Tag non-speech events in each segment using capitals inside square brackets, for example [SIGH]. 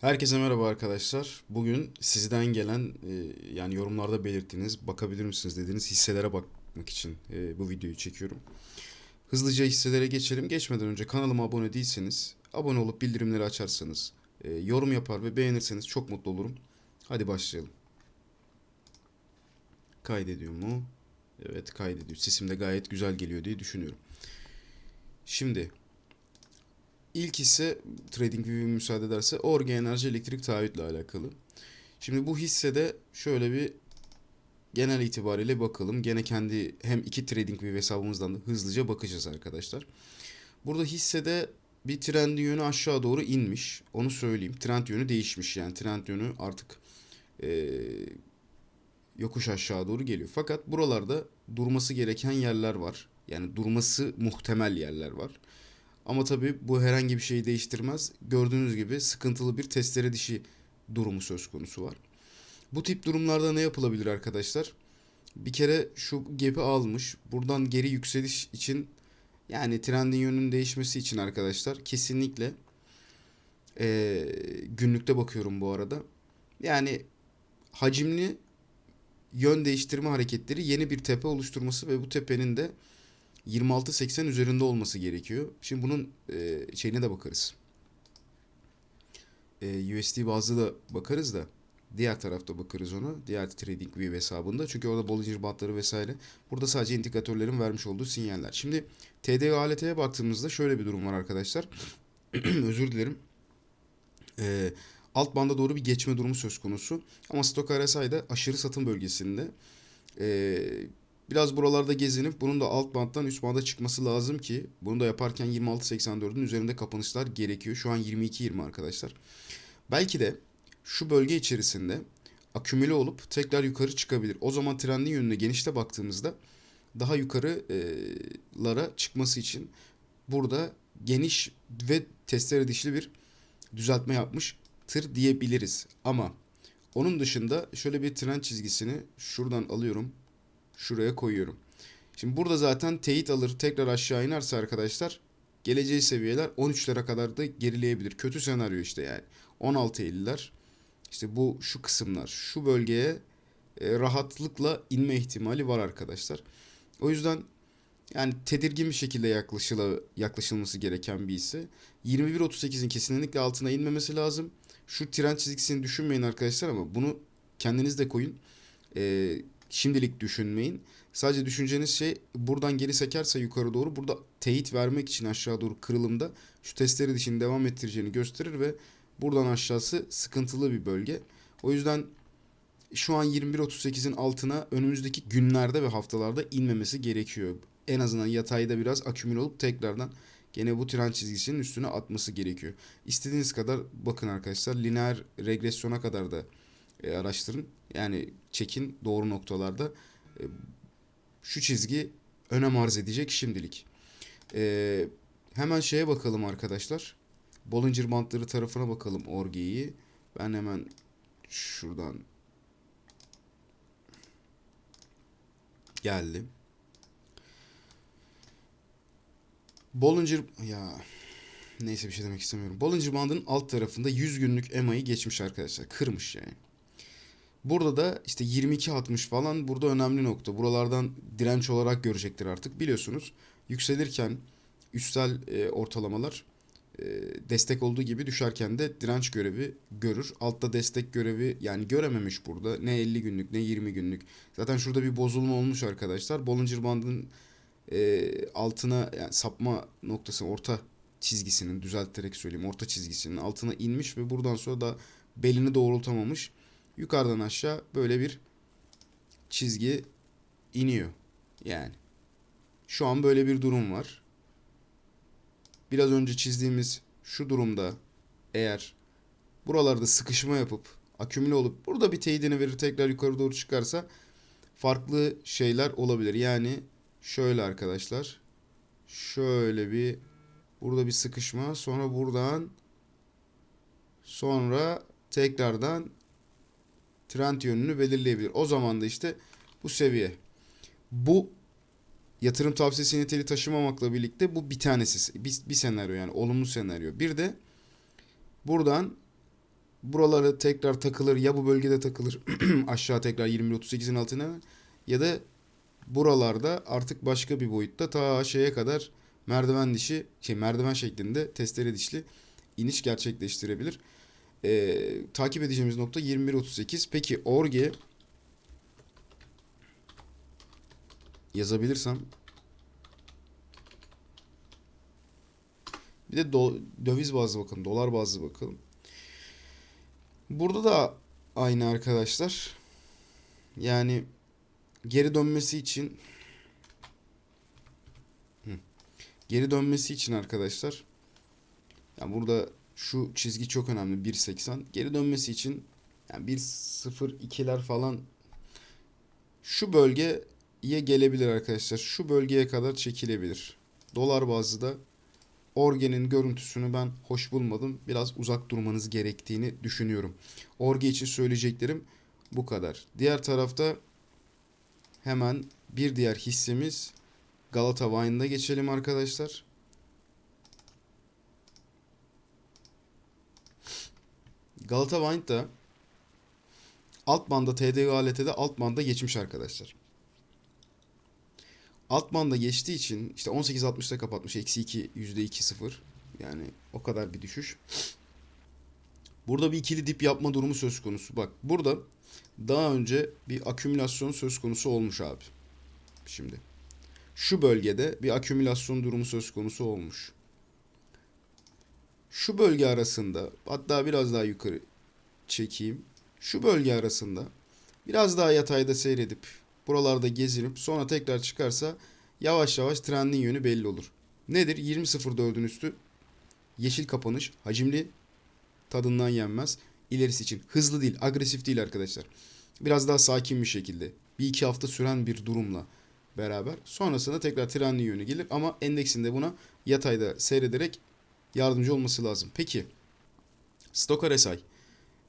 Herkese merhaba arkadaşlar. Bugün sizden gelen e, yani yorumlarda belirttiğiniz bakabilir misiniz dediğiniz hisselere bakmak için e, bu videoyu çekiyorum. Hızlıca hisselere geçelim. Geçmeden önce kanalıma abone değilseniz abone olup bildirimleri açarsanız e, yorum yapar ve beğenirseniz çok mutlu olurum. Hadi başlayalım. Kaydediyor mu? Evet kaydediyor. Sesim de gayet güzel geliyor diye düşünüyorum. Şimdi İlk ise TradingView müsaade ederse Orge Enerji Elektrik Taahhütle alakalı. Şimdi bu hissede şöyle bir genel itibariyle bakalım. Gene kendi hem iki TradingView hesabımızdan da hızlıca bakacağız arkadaşlar. Burada hissede bir trend yönü aşağı doğru inmiş. Onu söyleyeyim. Trend yönü değişmiş. Yani trend yönü artık eee, yokuş aşağı doğru geliyor. Fakat buralarda durması gereken yerler var. Yani durması muhtemel yerler var. Ama tabii bu herhangi bir şeyi değiştirmez. Gördüğünüz gibi sıkıntılı bir testere dişi durumu söz konusu var. Bu tip durumlarda ne yapılabilir arkadaşlar? Bir kere şu gap'i almış. Buradan geri yükseliş için yani trendin yönünün değişmesi için arkadaşlar kesinlikle eee, günlükte bakıyorum bu arada. Yani hacimli yön değiştirme hareketleri yeni bir tepe oluşturması ve bu tepenin de 26.80 üzerinde olması gerekiyor. Şimdi bunun e, şeyine de bakarız. E, USD bazlı da bakarız da diğer tarafta bakarız ona. Diğer TradingView hesabında. Çünkü orada Bollinger Bandları vesaire. Burada sadece indikatörlerin vermiş olduğu sinyaller. Şimdi TDO ALT'ye baktığımızda şöyle bir durum var arkadaşlar. [CLEARS THROAT] Özür dilerim. E, alt banda doğru bir geçme durumu söz konusu. Ama Stoch RSI'de aşırı satım bölgesinde. E, Biraz buralarda gezinip bunun da alt banttan üst banda çıkması lazım ki bunu da yaparken 26.84'ün üzerinde kapanışlar gerekiyor. Şu an 22.20 arkadaşlar. Belki de şu bölge içerisinde akümüle olup tekrar yukarı çıkabilir. O zaman trendin yönüne genişte baktığımızda daha yukarılara çıkması için burada geniş ve testere dişli bir düzeltme yapmıştır diyebiliriz. Ama onun dışında şöyle bir trend çizgisini şuradan alıyorum şuraya koyuyorum. Şimdi burada zaten teyit alır tekrar aşağı inerse arkadaşlar geleceği seviyeler 13'lere kadar da gerileyebilir. Kötü senaryo işte yani. 16.50'ler işte bu şu kısımlar şu bölgeye e, rahatlıkla inme ihtimali var arkadaşlar. O yüzden yani tedirgin bir şekilde yaklaşıla, yaklaşılması gereken bir hisse. 21.38'in kesinlikle altına inmemesi lazım. Şu trend çizgisini düşünmeyin arkadaşlar ama bunu kendiniz de koyun. Ee, Şimdilik düşünmeyin. Sadece düşüneceğiniz şey buradan geri sekerse yukarı doğru burada teyit vermek için aşağı doğru kırılımda şu testleri dişini devam ettireceğini gösterir ve buradan aşağısı sıkıntılı bir bölge. O yüzden şu an 21.38'in altına önümüzdeki günlerde ve haftalarda inmemesi gerekiyor. En azından yatayda biraz akümül olup tekrardan gene bu trend çizgisinin üstüne atması gerekiyor. İstediğiniz kadar bakın arkadaşlar lineer regresyona kadar da e, araştırın. Yani çekin doğru noktalarda. E, şu çizgi önem arz edecek şimdilik. E, hemen şeye bakalım arkadaşlar. Bollinger bantları tarafına bakalım Orge'yi. Ben hemen şuradan geldim. Bollinger ya neyse bir şey demek istemiyorum. Bollinger bandının alt tarafında 100 günlük EMA'yı geçmiş arkadaşlar. Kırmış yani. Burada da işte 22.60 falan burada önemli nokta. Buralardan direnç olarak görecektir artık. Biliyorsunuz yükselirken üstel e, ortalamalar e, destek olduğu gibi düşerken de direnç görevi görür. Altta destek görevi yani görememiş burada. Ne 50 günlük ne 20 günlük. Zaten şurada bir bozulma olmuş arkadaşlar. Bollinger Band'ın e, altına yani sapma noktası orta çizgisinin düzelterek söyleyeyim orta çizgisinin altına inmiş ve buradan sonra da belini doğrultamamış yukarıdan aşağı böyle bir çizgi iniyor. Yani şu an böyle bir durum var. Biraz önce çizdiğimiz şu durumda eğer buralarda sıkışma yapıp akümüle olup burada bir teyidini verir tekrar yukarı doğru çıkarsa farklı şeyler olabilir. Yani şöyle arkadaşlar şöyle bir burada bir sıkışma sonra buradan sonra tekrardan trend yönünü belirleyebilir. O zaman da işte bu seviye. Bu yatırım tavsiyesi niteliği taşımamakla birlikte bu bir tanesi. Bir, bir senaryo yani olumlu senaryo. Bir de buradan buraları tekrar takılır ya bu bölgede takılır [CLEARS THROAT] aşağı tekrar 21.38'in altına ya da buralarda artık başka bir boyutta ta şeye kadar merdiven dişi şey merdiven şeklinde testere dişli iniş gerçekleştirebilir. Ee, takip edeceğimiz nokta 21.38. Peki Orge yazabilirsem bir de do- döviz bazlı bakalım, dolar bazlı bakalım. Burada da aynı arkadaşlar. Yani geri dönmesi için geri dönmesi için arkadaşlar yani burada şu çizgi çok önemli 1.80 geri dönmesi için yani 1.02'ler falan şu bölgeye gelebilir arkadaşlar. Şu bölgeye kadar çekilebilir. Dolar bazlı da Orge'nin görüntüsünü ben hoş bulmadım. Biraz uzak durmanız gerektiğini düşünüyorum. Orge için söyleyeceklerim bu kadar. Diğer tarafta hemen bir diğer hissemiz Galata Wine'da geçelim arkadaşlar. Galata Wine da alt banda TDG alete de alt banda geçmiş arkadaşlar. Alt banda geçtiği için işte 18.60'da kapatmış. Eksi 2 %2 0. Yani o kadar bir düşüş. Burada bir ikili dip yapma durumu söz konusu. Bak burada daha önce bir akümülasyon söz konusu olmuş abi. Şimdi. Şu bölgede bir akümülasyon durumu söz konusu olmuş. Şu bölge arasında hatta biraz daha yukarı çekeyim. Şu bölge arasında biraz daha yatayda seyredip buralarda gezinip sonra tekrar çıkarsa yavaş yavaş trendin yönü belli olur. Nedir? 20.04'ün üstü yeşil kapanış, hacimli, tadından yenmez. İlerisi için hızlı değil, agresif değil arkadaşlar. Biraz daha sakin bir şekilde. Bir iki hafta süren bir durumla beraber. Sonrasında tekrar trendin yönü gelir ama endeksinde buna yatayda seyrederek yardımcı olması lazım. Peki Stock RSI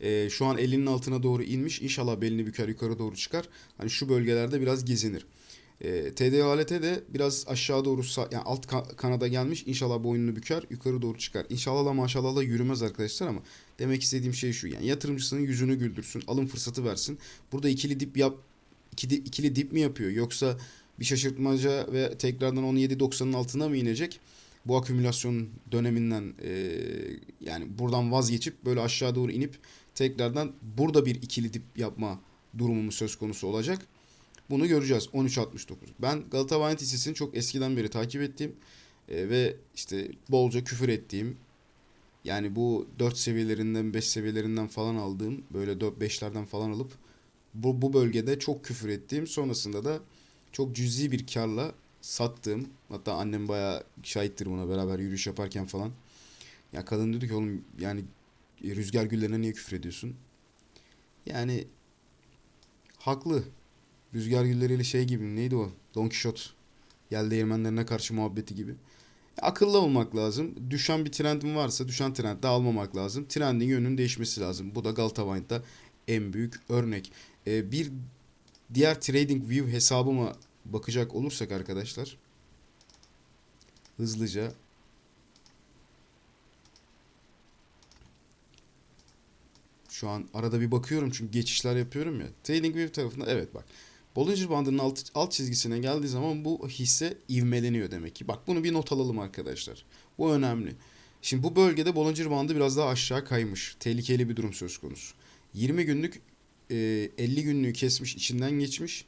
e, şu an 50'nin altına doğru inmiş. İnşallah belini büker yukarı doğru çıkar. Hani şu bölgelerde biraz gezinir. E, TDALT de biraz aşağı doğru yani alt ka- kanada gelmiş. İnşallah boynunu büker yukarı doğru çıkar. İnşallah da maşallah da yürümez arkadaşlar ama demek istediğim şey şu. Yani yatırımcısının yüzünü güldürsün. Alım fırsatı versin. Burada ikili dip yap ikili, ikili dip mi yapıyor yoksa bir şaşırtmaca ve tekrardan 17.90'ın altına mı inecek? Bu akümülasyon döneminden e, yani buradan vazgeçip böyle aşağı doğru inip tekrardan burada bir ikili dip yapma durumumuz söz konusu olacak. Bunu göreceğiz. 13.69. Ben Galata hissesini çok eskiden beri takip ettiğim e, ve işte bolca küfür ettiğim yani bu 4 seviyelerinden 5 seviyelerinden falan aldığım böyle 4 5'lerden falan alıp bu, bu bölgede çok küfür ettiğim sonrasında da çok cüzi bir karla sattığım hatta annem bayağı şahittir buna beraber yürüyüş yaparken falan. Ya kadın dedi ki oğlum yani rüzgar güllerine niye küfür ediyorsun? Yani haklı. Rüzgar gülleriyle şey gibi neydi o? Don Quixote. Yel değirmenlerine karşı muhabbeti gibi. Akıllı olmak lazım. Düşen bir trendin varsa düşen trendde almamak lazım. Trendin yönünün değişmesi lazım. Bu da Galata Wine'da en büyük örnek. Ee, bir diğer Trading View hesabıma bakacak olursak arkadaşlar hızlıca şu an arada bir bakıyorum çünkü geçişler yapıyorum ya. TradingView tarafında evet bak. Bollinger Bandı'nın alt, alt çizgisine geldiği zaman bu hisse ivmeleniyor demek ki. Bak bunu bir not alalım arkadaşlar. Bu önemli. Şimdi bu bölgede Bollinger Bandı biraz daha aşağı kaymış. Tehlikeli bir durum söz konusu. 20 günlük e, 50 günlüğü kesmiş içinden geçmiş.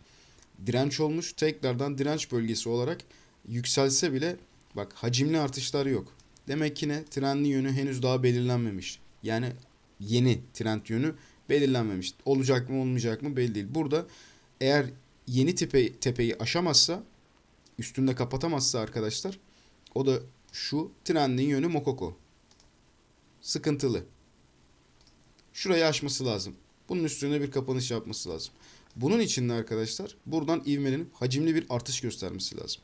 Direnç olmuş. Tekrardan direnç bölgesi olarak yükselse bile bak hacimli artışlar yok. Demek ki ne? Trendin yönü henüz daha belirlenmemiş. Yani yeni trend yönü belirlenmemiş. Olacak mı olmayacak mı belli değil. Burada eğer yeni tepe, tepeyi aşamazsa üstünde kapatamazsa arkadaşlar o da şu trendin yönü Mokoko. Sıkıntılı. Şurayı aşması lazım. Bunun üstüne bir kapanış yapması lazım. Bunun için de arkadaşlar buradan ivmelenip hacimli bir artış göstermesi lazım.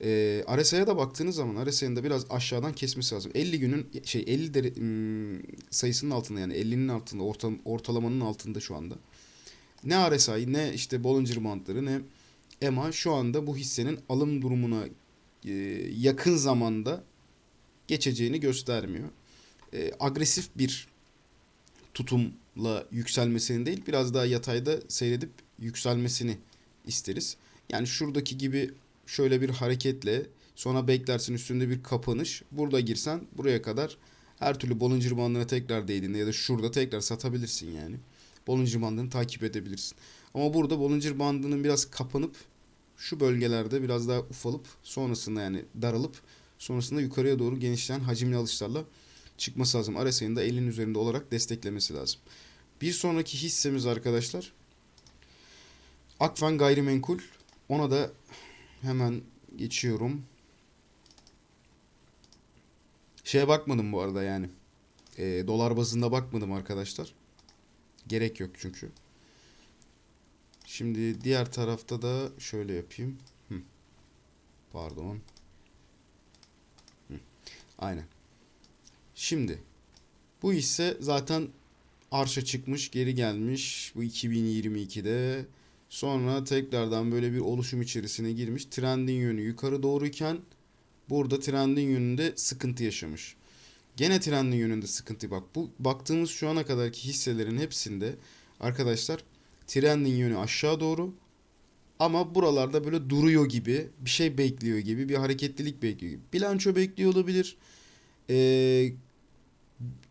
Ee, RSI'ye da baktığınız zaman RSI'nin de biraz aşağıdan kesmesi lazım. 50 günün şey 50 dere, ım, sayısının altında yani 50'nin altında orta, ortalamanın altında şu anda. Ne RSI ne işte Bollinger Bandları ne EMA şu anda bu hissenin alım durumuna e, yakın zamanda geçeceğini göstermiyor. E, agresif bir tutumla yükselmesini değil biraz daha yatayda seyredip yükselmesini isteriz. Yani şuradaki gibi şöyle bir hareketle sonra beklersin üstünde bir kapanış. Burada girsen buraya kadar her türlü Bollinger bandına tekrar değdiğinde ya da şurada tekrar satabilirsin yani. Bollinger bandını takip edebilirsin. Ama burada Bollinger bandının biraz kapanıp şu bölgelerde biraz daha ufalıp sonrasında yani daralıp sonrasında yukarıya doğru genişleyen hacimli alışlarla çıkması lazım. RSI'nin da 50'nin üzerinde olarak desteklemesi lazım. Bir sonraki hissemiz arkadaşlar Akfen Gayrimenkul. Ona da hemen geçiyorum. Şeye bakmadım bu arada yani. E, dolar bazında bakmadım arkadaşlar. Gerek yok çünkü. Şimdi diğer tarafta da şöyle yapayım. Hı. Pardon. Hı. Aynen. Şimdi bu hisse zaten arşa çıkmış, geri gelmiş bu 2022'de. Sonra tekrardan böyle bir oluşum içerisine girmiş. Trendin yönü yukarı doğruyken burada trendin yönünde sıkıntı yaşamış. Gene trendin yönünde sıkıntı bak. Bu baktığımız şu ana kadarki hisselerin hepsinde arkadaşlar trendin yönü aşağı doğru ama buralarda böyle duruyor gibi bir şey bekliyor gibi bir hareketlilik bekliyor gibi. Bilanço bekliyor olabilir. Ee,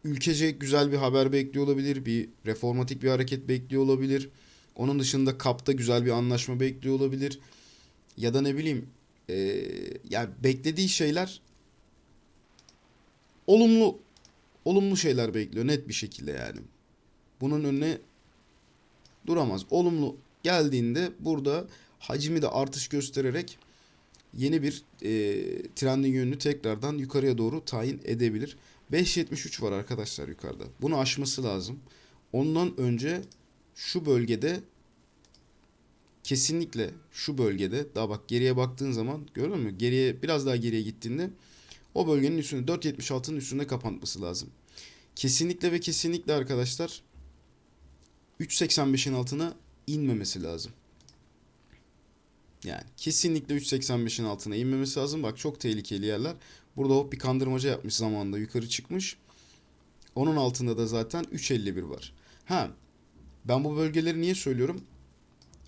ülkece güzel bir haber bekliyor olabilir. Bir reformatik bir hareket bekliyor olabilir. Onun dışında kapta güzel bir anlaşma bekliyor olabilir. Ya da ne bileyim e, yani beklediği şeyler olumlu olumlu şeyler bekliyor net bir şekilde yani. Bunun önüne duramaz. Olumlu geldiğinde burada hacmi de artış göstererek yeni bir e, trendin yönünü tekrardan yukarıya doğru tayin edebilir. 5.73 var arkadaşlar yukarıda. Bunu aşması lazım. Ondan önce şu bölgede kesinlikle şu bölgede daha bak geriye baktığın zaman gördün mü? Geriye biraz daha geriye gittiğinde o bölgenin üstünde 4.76'nın üstünde kapatması lazım. Kesinlikle ve kesinlikle arkadaşlar 3.85'in altına inmemesi lazım. Yani kesinlikle 3.85'in altına inmemesi lazım. Bak çok tehlikeli yerler. Burada hop bir kandırmaca yapmış zamanında yukarı çıkmış. Onun altında da zaten 3.51 var. Ha ben bu bölgeleri niye söylüyorum?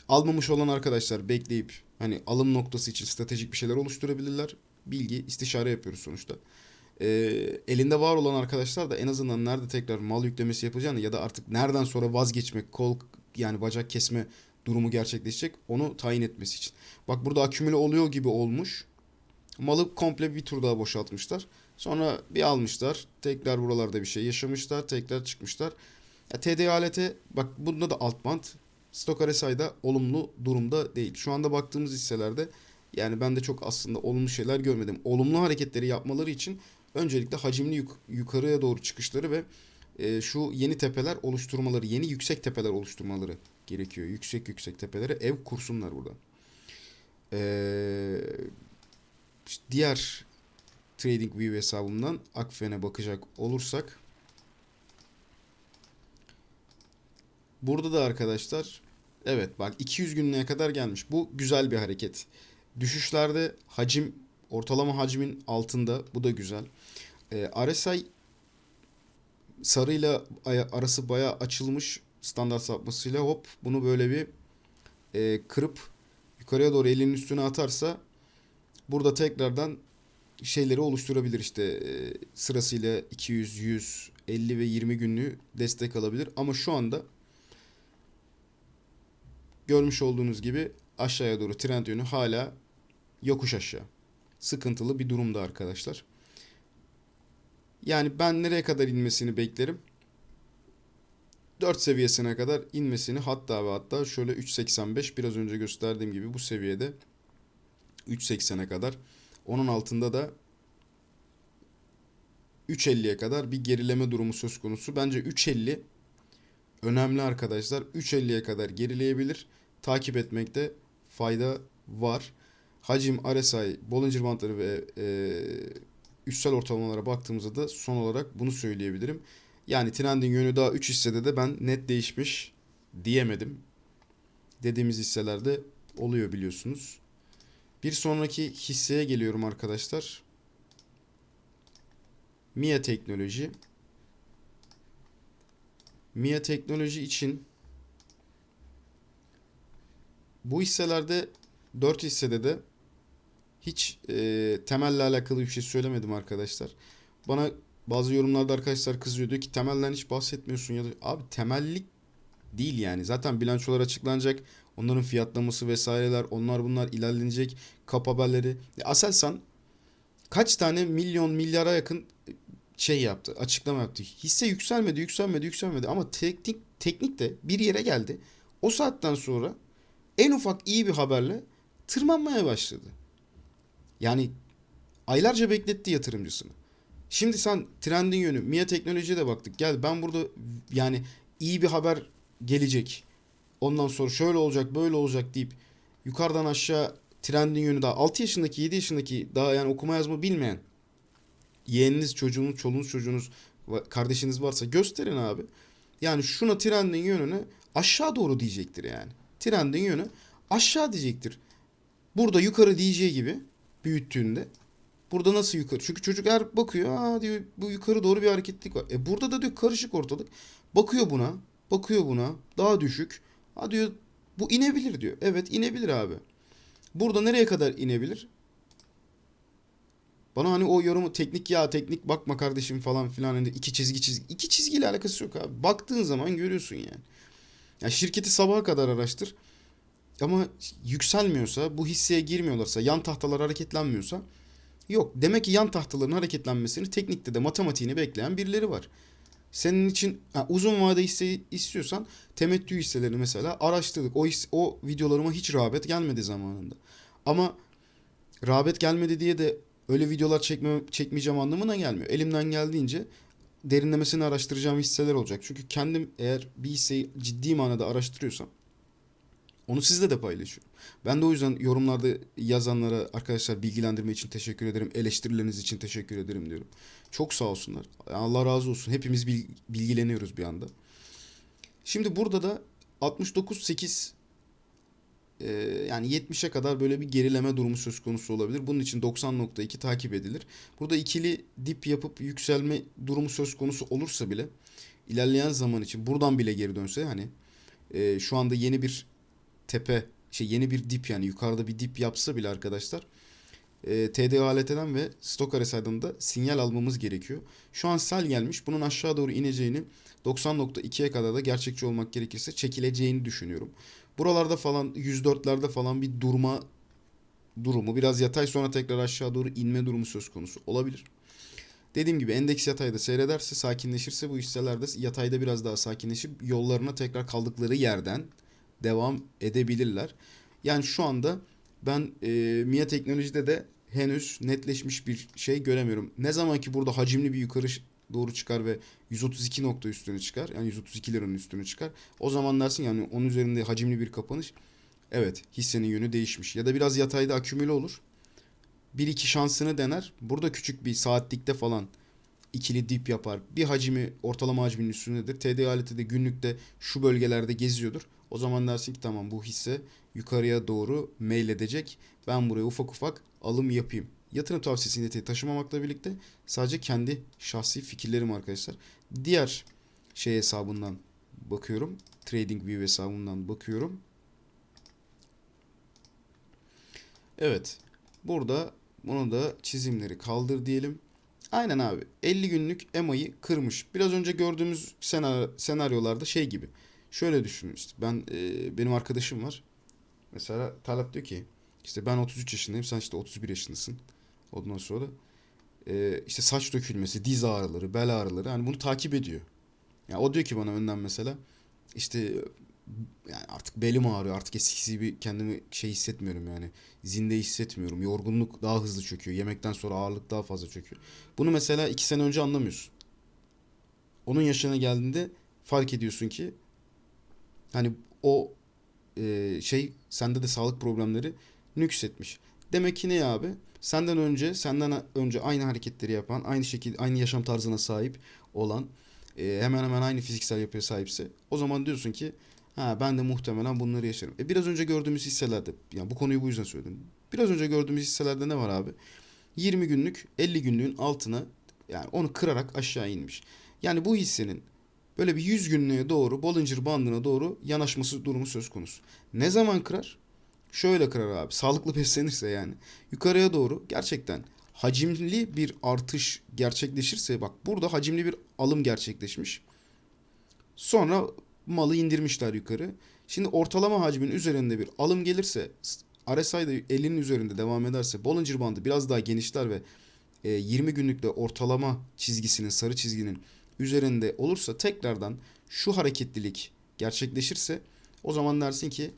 Almamış olan arkadaşlar bekleyip hani alım noktası için stratejik bir şeyler oluşturabilirler. Bilgi, istişare yapıyoruz sonuçta. Ee, elinde var olan arkadaşlar da en azından nerede tekrar mal yüklemesi yapacağını ya da artık nereden sonra vazgeçmek, kol yani bacak kesme durumu gerçekleşecek onu tayin etmesi için. Bak burada akümüle oluyor gibi olmuş. Malı komple bir tur daha boşaltmışlar. Sonra bir almışlar. Tekrar buralarda bir şey yaşamışlar. Tekrar çıkmışlar. Ya TDALT bak bunda da alt band. Stok RSI'da olumlu durumda değil. Şu anda baktığımız hisselerde yani ben de çok aslında olumlu şeyler görmedim. Olumlu hareketleri yapmaları için öncelikle hacimli yuk- yukarıya doğru çıkışları ve e, şu yeni tepeler oluşturmaları, yeni yüksek tepeler oluşturmaları gerekiyor. Yüksek yüksek tepelere ev kursunlar burada. Ee, diğer TradingView hesabımdan Akfen'e bakacak olursak burada da arkadaşlar evet bak 200 günlüğe kadar gelmiş. Bu güzel bir hareket. Düşüşlerde hacim ortalama hacmin altında. Bu da güzel. Ee, RSI sarıyla arası bayağı açılmış standart sapmasıyla hop bunu böyle bir e, kırıp yukarıya doğru elinin üstüne atarsa burada tekrardan şeyleri oluşturabilir işte e, sırasıyla 200, 100, 50 ve 20 günlüğü destek alabilir ama şu anda görmüş olduğunuz gibi aşağıya doğru trend yönü hala yokuş aşağı. Sıkıntılı bir durumda arkadaşlar. Yani ben nereye kadar inmesini beklerim? 4 seviyesine kadar inmesini hatta ve hatta şöyle 3.85 biraz önce gösterdiğim gibi bu seviyede 3.80'e kadar onun altında da 3.50'ye kadar bir gerileme durumu söz konusu. Bence 3.50 önemli arkadaşlar. 3.50'ye kadar gerileyebilir. Takip etmekte fayda var. Hacim, RSI, Bollinger Bandları ve e, üstsel ortalamalara baktığımızda da son olarak bunu söyleyebilirim. Yani trendin yönü daha 3 hissede de ben net değişmiş diyemedim. Dediğimiz hisselerde oluyor biliyorsunuz. Bir sonraki hisseye geliyorum arkadaşlar. MIA Teknoloji. MIA Teknoloji için bu hisselerde 4 hissede de hiç e, temelle alakalı bir şey söylemedim arkadaşlar. Bana bazı yorumlarda arkadaşlar kızıyor diyor ki temelden hiç bahsetmiyorsun ya da abi temellik değil yani. Zaten bilançolar açıklanacak. Onların fiyatlaması vesaireler onlar bunlar ilerlenecek. Kap haberleri. E, Aselsan kaç tane milyon milyara yakın şey yaptı. Açıklama yaptı. Hisse yükselmedi, yükselmedi, yükselmedi ama teknik teknik de bir yere geldi. O saatten sonra en ufak iyi bir haberle tırmanmaya başladı. Yani aylarca bekletti yatırımcısını. Şimdi sen trendin yönü, MIA Teknoloji'ye de baktık. Gel ben burada yani iyi bir haber gelecek. Ondan sonra şöyle olacak, böyle olacak deyip yukarıdan aşağı trendin yönü daha 6 yaşındaki, 7 yaşındaki daha yani okuma yazma bilmeyen yeğeniniz, çocuğunuz, çoluğunuz, çocuğunuz, kardeşiniz varsa gösterin abi. Yani şuna trendin yönünü aşağı doğru diyecektir yani. Trendin yönü aşağı diyecektir. Burada yukarı diyeceği gibi büyüttüğünde burada nasıl yukarı? Çünkü çocuk eğer bakıyor aa diyor bu yukarı doğru bir hareketlik var. E burada da diyor karışık ortalık. Bakıyor buna, bakıyor buna daha düşük. Ha diyor bu inebilir diyor. Evet inebilir abi. Burada nereye kadar inebilir? Bana hani o yorumu teknik ya teknik bakma kardeşim falan filan hani iki çizgi çizgi iki çizgiyle alakası yok abi. Baktığın zaman görüyorsun yani. Ya şirketi sabaha kadar araştır. Ama yükselmiyorsa, bu hisseye girmiyorlarsa, yan tahtalar hareketlenmiyorsa yok. Demek ki yan tahtaların hareketlenmesini teknikte de matematiğini bekleyen birileri var. Senin için ha, uzun vade hisse istiyorsan temettü hisselerini mesela araştırdık. O his- o videolarıma hiç rağbet gelmedi zamanında. Ama rağbet gelmedi diye de öyle videolar çekme, çekmeyeceğim anlamına gelmiyor. Elimden geldiğince derinlemesine araştıracağım hisseler olacak. Çünkü kendim eğer bir hisseyi ciddi manada araştırıyorsam onu sizle de paylaşıyorum. Ben de o yüzden yorumlarda yazanlara arkadaşlar bilgilendirme için teşekkür ederim. Eleştirileriniz için teşekkür ederim diyorum. Çok sağ olsunlar. Allah razı olsun. Hepimiz bil- bilgileniyoruz bir anda. Şimdi burada da 69.8 e, yani 70'e kadar böyle bir gerileme durumu söz konusu olabilir. Bunun için 90.2 takip edilir. Burada ikili dip yapıp yükselme durumu söz konusu olursa bile ilerleyen zaman için buradan bile geri dönse hani e, şu anda yeni bir tepe şey yeni bir dip yani yukarıda bir dip yapsa bile arkadaşlar e, TDALT'den ve Stock RSI'den da sinyal almamız gerekiyor. Şu an sel gelmiş. Bunun aşağı doğru ineceğini 90.2'ye kadar da gerçekçi olmak gerekirse çekileceğini düşünüyorum. Buralarda falan 104'lerde falan bir durma durumu biraz yatay sonra tekrar aşağı doğru inme durumu söz konusu olabilir. Dediğim gibi endeks yatayda seyrederse sakinleşirse bu hisselerde yatayda biraz daha sakinleşip yollarına tekrar kaldıkları yerden devam edebilirler. Yani şu anda ben e, MIA Teknoloji'de de henüz netleşmiş bir şey göremiyorum. Ne zaman ki burada hacimli bir yukarı doğru çıkar ve 132 nokta üstüne çıkar. Yani 132 liranın üstüne çıkar. O zaman dersin yani onun üzerinde hacimli bir kapanış. Evet hissenin yönü değişmiş. Ya da biraz yatayda akümüle olur. Bir iki şansını dener. Burada küçük bir saatlikte falan ikili dip yapar. Bir hacmi ortalama hacminin üstündedir. TD aleti de günlükte şu bölgelerde geziyordur. O zaman dersin ki tamam bu hisse yukarıya doğru meyledecek. Ben buraya ufak ufak alım yapayım. Yatırım tavsiyesi niteliği taşımamakla birlikte sadece kendi şahsi fikirlerim arkadaşlar. Diğer şey hesabından bakıyorum. TradingView hesabından bakıyorum. Evet. Burada bunu da çizimleri kaldır diyelim. Aynen abi. 50 günlük EMA'yı kırmış. Biraz önce gördüğümüz senaryo, senaryolarda şey gibi. Şöyle düşünün işte. Ben e, benim arkadaşım var. Mesela Talat diyor ki işte ben 33 yaşındayım sen işte 31 yaşındasın. Ondan sonra e, işte saç dökülmesi, diz ağrıları, bel ağrıları hani bunu takip ediyor. Yani o diyor ki bana önden mesela işte yani artık belim ağrıyor artık eskisi gibi kendimi şey hissetmiyorum yani zinde hissetmiyorum yorgunluk daha hızlı çöküyor yemekten sonra ağırlık daha fazla çöküyor bunu mesela iki sene önce anlamıyorsun onun yaşına geldiğinde fark ediyorsun ki hani o e, şey sende de sağlık problemleri nüksetmiş demek ki ne abi senden önce senden önce aynı hareketleri yapan aynı şekilde aynı yaşam tarzına sahip olan e, hemen hemen aynı fiziksel yapıya sahipse o zaman diyorsun ki Ha ben de muhtemelen bunları yaşarım. E biraz önce gördüğümüz hisselerde yani bu konuyu bu yüzden söyledim. Biraz önce gördüğümüz hisselerde ne var abi? 20 günlük 50 günlüğün altına yani onu kırarak aşağı inmiş. Yani bu hissenin böyle bir 100 günlüğe doğru Bollinger bandına doğru yanaşması durumu söz konusu. Ne zaman kırar? Şöyle kırar abi. Sağlıklı beslenirse yani. Yukarıya doğru gerçekten hacimli bir artış gerçekleşirse bak burada hacimli bir alım gerçekleşmiş. Sonra malı indirmişler yukarı. Şimdi ortalama hacmin üzerinde bir alım gelirse RSI de 50'nin üzerinde devam ederse Bollinger bandı biraz daha genişler ve e, 20 günlükte ortalama çizgisinin sarı çizginin üzerinde olursa tekrardan şu hareketlilik gerçekleşirse o zaman dersin ki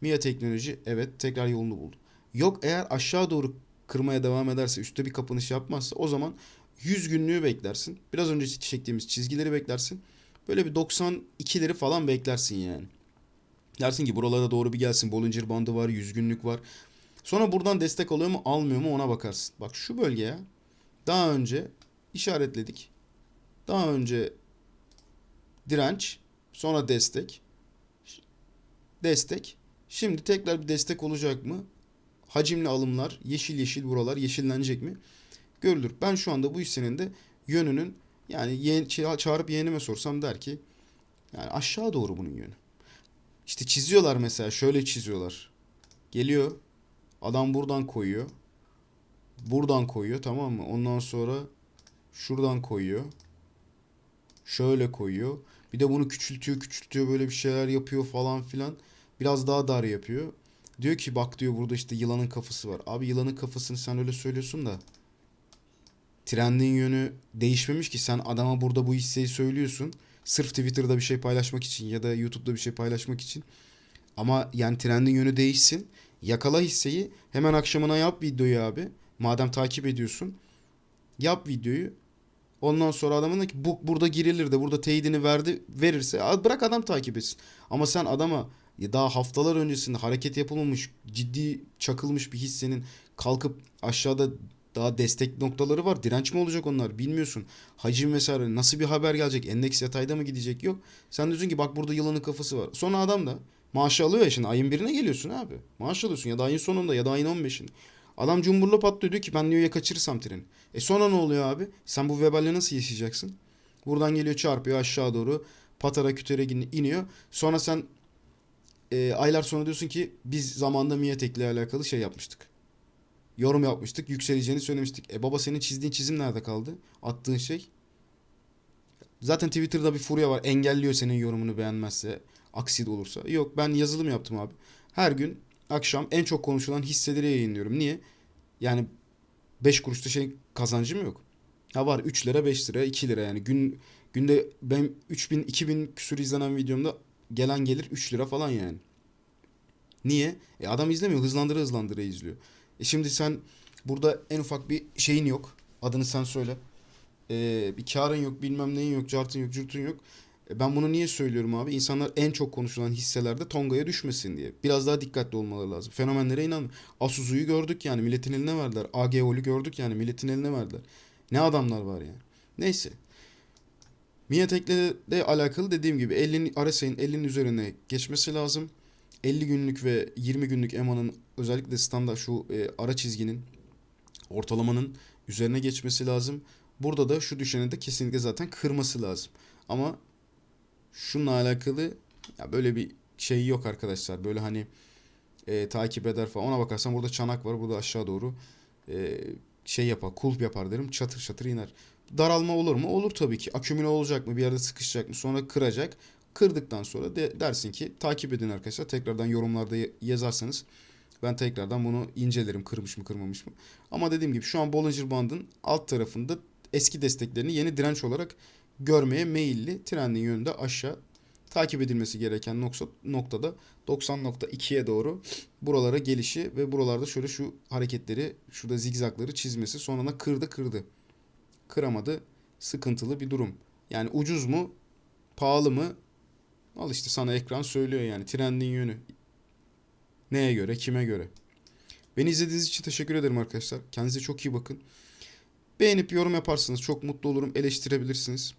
MIA teknoloji evet tekrar yolunu buldu. Yok eğer aşağı doğru kırmaya devam ederse üstte bir kapanış yapmazsa o zaman 100 günlüğü beklersin. Biraz önce çektiğimiz çizgileri beklersin. Böyle bir 92'leri falan beklersin yani. Dersin ki buralara doğru bir gelsin. Bollinger bandı var, 100 günlük var. Sonra buradan destek alıyor mu almıyor mu ona bakarsın. Bak şu bölgeye daha önce işaretledik. Daha önce direnç, sonra destek. Destek. Şimdi tekrar bir destek olacak mı? Hacimli alımlar, yeşil yeşil buralar yeşillenecek mi? Görülür. Ben şu anda bu hissenin de yönünün yani yeğen, çağırıp yeğenime sorsam der ki yani aşağı doğru bunun yönü. İşte çiziyorlar mesela şöyle çiziyorlar. Geliyor adam buradan koyuyor. Buradan koyuyor tamam mı? Ondan sonra şuradan koyuyor. Şöyle koyuyor. Bir de bunu küçültüyor küçültüyor böyle bir şeyler yapıyor falan filan. Biraz daha dar yapıyor. Diyor ki bak diyor burada işte yılanın kafası var. Abi yılanın kafasını sen öyle söylüyorsun da trendin yönü değişmemiş ki sen adama burada bu hisseyi söylüyorsun. Sırf Twitter'da bir şey paylaşmak için ya da YouTube'da bir şey paylaşmak için. Ama yani trendin yönü değişsin. Yakala hisseyi hemen akşamına yap videoyu abi. Madem takip ediyorsun. Yap videoyu. Ondan sonra adamın da ki bu burada girilir de burada teyidini verdi verirse bırak adam takip etsin. Ama sen adama daha haftalar öncesinde hareket yapılmamış ciddi çakılmış bir hissenin kalkıp aşağıda daha destek noktaları var. Direnç mi olacak onlar bilmiyorsun. Hacim vesaire nasıl bir haber gelecek? Endeks yatayda mı gidecek? Yok. Sen diyorsun ki bak burada yılanın kafası var. Sonra adam da maaşı alıyor ya şimdi ayın birine geliyorsun abi. Maaş alıyorsun ya da ayın sonunda ya da ayın 15'inde. Adam cumburla patlıyor diyor ki ben diyor ya kaçırırsam treni. E sonra ne oluyor abi? Sen bu veballe nasıl yaşayacaksın? Buradan geliyor çarpıyor aşağı doğru. Patara kütere iniyor. Sonra sen e, aylar sonra diyorsun ki biz zamanda Miatek ile alakalı şey yapmıştık yorum yapmıştık. Yükseleceğini söylemiştik. E baba senin çizdiğin çizim nerede kaldı? Attığın şey. Zaten Twitter'da bir furya var. Engelliyor senin yorumunu beğenmezse. Aksi de olursa. Yok ben yazılım yaptım abi. Her gün akşam en çok konuşulan hisseleri yayınlıyorum. Niye? Yani 5 kuruşta şey kazancım yok. Ha var 3 lira 5 lira 2 lira yani gün günde ben 3000 2000 küsür izlenen videomda gelen gelir 3 lira falan yani. Niye? E adam izlemiyor hızlandıra hızlandıra izliyor. E şimdi sen burada en ufak bir şeyin yok. Adını sen söyle. Ee, bir karın yok, bilmem neyin yok, cartın yok, cürtün yok. E ben bunu niye söylüyorum abi? İnsanlar en çok konuşulan hisselerde Tonga'ya düşmesin diye. Biraz daha dikkatli olmaları lazım. Fenomenlere inan. Asuzu'yu gördük yani milletin eline verdiler. AGO'lu gördük yani milletin eline verdiler. Ne adamlar var yani. Neyse. Miatek'le de alakalı dediğim gibi 50 RSI'nin 50'nin üzerine geçmesi lazım. 50 günlük ve 20 günlük EMA'nın özellikle standart şu e, ara çizginin ortalamanın üzerine geçmesi lazım. Burada da şu düşeni de kesinlikle zaten kırması lazım. Ama şununla alakalı ya böyle bir şey yok arkadaşlar. Böyle hani e, takip eder falan. Ona bakarsan burada çanak var. Burada aşağı doğru e, şey yapar. Kulp yapar derim. Çatır çatır iner. Daralma olur mu? Olur tabii ki. Akümüle olacak mı? Bir yerde sıkışacak mı? Sonra kıracak. Kırdıktan sonra de, dersin ki takip edin arkadaşlar. Tekrardan yorumlarda yazarsanız ben tekrardan bunu incelerim kırmış mı kırmamış mı. Ama dediğim gibi şu an Bollinger Band'ın alt tarafında eski desteklerini yeni direnç olarak görmeye meyilli. Trendin yönünde aşağı takip edilmesi gereken nokta, noktada 90.2'ye doğru buralara gelişi ve buralarda şöyle şu hareketleri şurada zigzagları çizmesi sonra kırdı kırdı. Kıramadı. Sıkıntılı bir durum. Yani ucuz mu? Pahalı mı? Al işte sana ekran söylüyor yani trendin yönü. Neye göre, kime göre. Beni izlediğiniz için teşekkür ederim arkadaşlar. Kendinize çok iyi bakın. Beğenip yorum yaparsanız çok mutlu olurum. Eleştirebilirsiniz.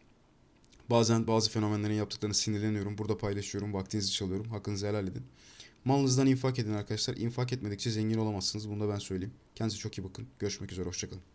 Bazen bazı fenomenlerin yaptıklarını sinirleniyorum. Burada paylaşıyorum. Vaktinizi çalıyorum. Hakkınızı helal edin. Malınızdan infak edin arkadaşlar. İnfak etmedikçe zengin olamazsınız. Bunu da ben söyleyeyim. Kendinize çok iyi bakın. Görüşmek üzere. Hoşçakalın.